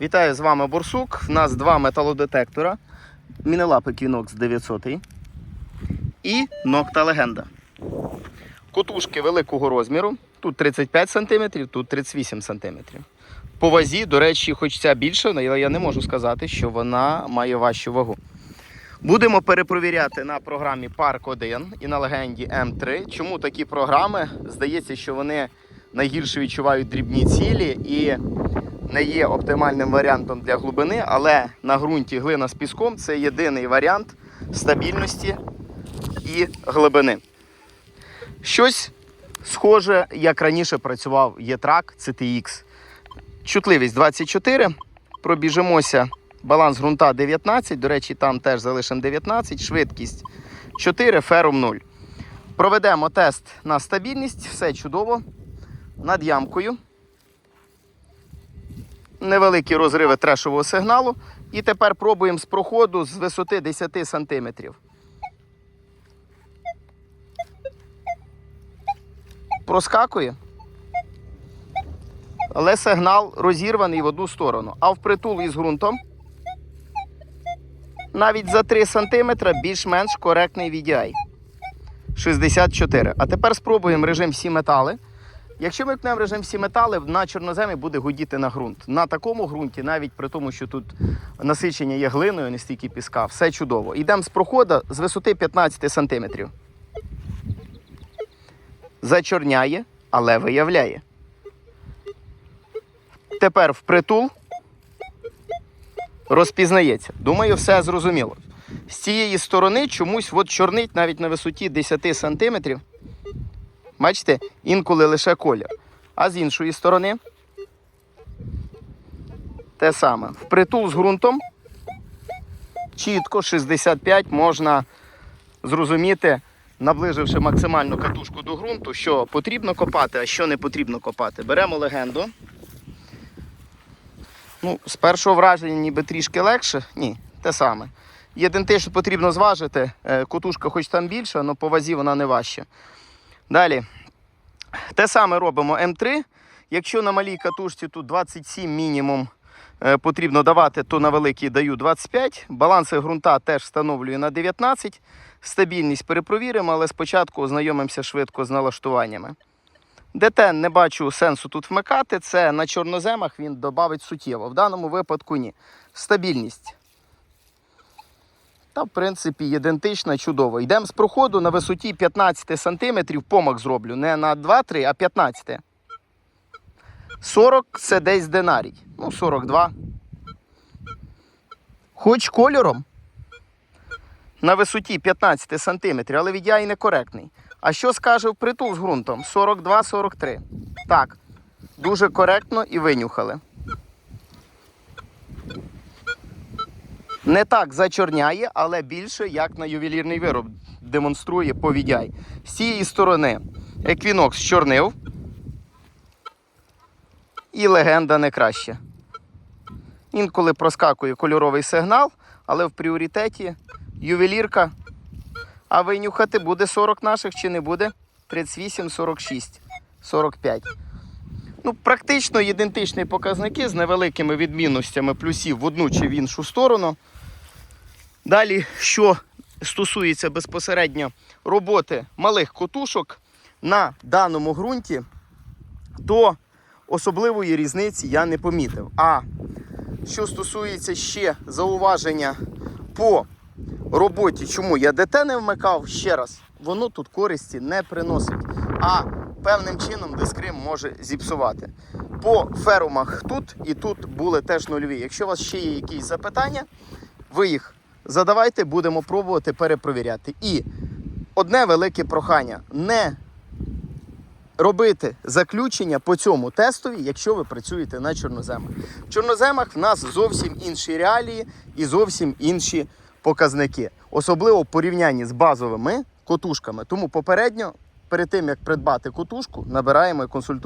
Вітаю з вами Борсук. У нас два металодетектора. Мінелапи Квінокс 900 і Нокта Легенда. Котушки великого розміру. Тут 35 см, тут 38 см. По вазі, до речі, хоч ця більша, але я не можу сказати, що вона має важчу вагу. Будемо перепровіряти на програмі Парк 1 і на легенді М3. Чому такі програми? Здається, що вони найгірше відчувають дрібні цілі і не є оптимальним варіантом для глибини, але на ґрунті глина з піском це єдиний варіант стабільності і глибини. Щось схоже, як раніше працював Є-трак CTX. Чутливість 24. Пробіжимося. Баланс ґрунта 19. До речі, там теж залишимо 19. Швидкість 4, ферум 0. Проведемо тест на стабільність. Все чудово. Над ямкою. Невеликі розриви трешового сигналу. І тепер пробуємо з проходу з висоти 10 см. Проскакує. Але сигнал розірваний в одну сторону. А впритул із ґрунтом навіть за 3 см більш-менш коректний VDI. 64. А тепер спробуємо режим всі метали. Якщо ми вмкнемо режим всі метали, на чорноземі буде гудіти на ґрунт. На такому ґрунті, навіть при тому, що тут насичення є глиною, не стільки піска, все чудово. Йдемо з проходу з висоти 15 см. Зачорняє, але виявляє. Тепер впритул розпізнається. Думаю, все зрозуміло. З цієї сторони чомусь от чорнить навіть на висоті 10 см. Бачите, інколи лише колір. А з іншої сторони те саме. Впритул з ґрунтом чітко 65 можна зрозуміти, наближивши максимальну катушку до ґрунту, що потрібно копати, а що не потрібно копати. Беремо легенду. Ну, з першого враження ніби трішки легше. Ні, те саме. Що потрібно зважити, е, котушка хоч там більша, але по вазі вона не важча. Далі. Те саме робимо М3. Якщо на малій катушці тут 27 мінімум е, потрібно давати, то на великій даю 25. Баланси ґрунта теж встановлюю на 19. Стабільність перепровіримо, але спочатку ознайомимося швидко з налаштуваннями. ДТ не бачу сенсу тут вмикати. Це на чорноземах він додавить суттєво. В даному випадку ні. Стабільність. Та, в принципі, ідентична, чудово. Йдемо з проходу на висоті 15 см, помах зроблю. Не на 2-3, а 15. 40 це десь динарій. Ну, 42. Хоч кольором на висоті 15 см, але віддяй некоректний. А що скаже впритул з ґрунтом? 42-43. Так, дуже коректно і винюхали. Не так зачорняє, але більше як на ювелірний вироб демонструє по VDI. З цієї сторони Equinox чорнив. І легенда не краще. Інколи проскакує кольоровий сигнал, але в пріоритеті ювелірка. А винюхати буде 40 наших чи не буде? 38, 46, 45. Ну, практично ідентичні показники з невеликими відмінностями плюсів в одну чи в іншу сторону. Далі, що стосується безпосередньо роботи малих котушок на даному ґрунті, то особливої різниці я не помітив. А що стосується ще зауваження по роботі, чому я ДТ не вмикав, ще раз, воно тут користі не приносить. А певним чином дискрим може зіпсувати. По ферумах тут і тут були теж нульові. Якщо у вас ще є якісь запитання, ви їх задавайте, будемо пробувати перепровіряти. І одне велике прохання: не робити заключення по цьому тестові, якщо ви працюєте на чорноземах. В чорноземах в нас зовсім інші реалії і зовсім інші показники, особливо в порівнянні з базовими котушками. Тому попередньо, перед тим як придбати котушку, набираємо і консультуємо.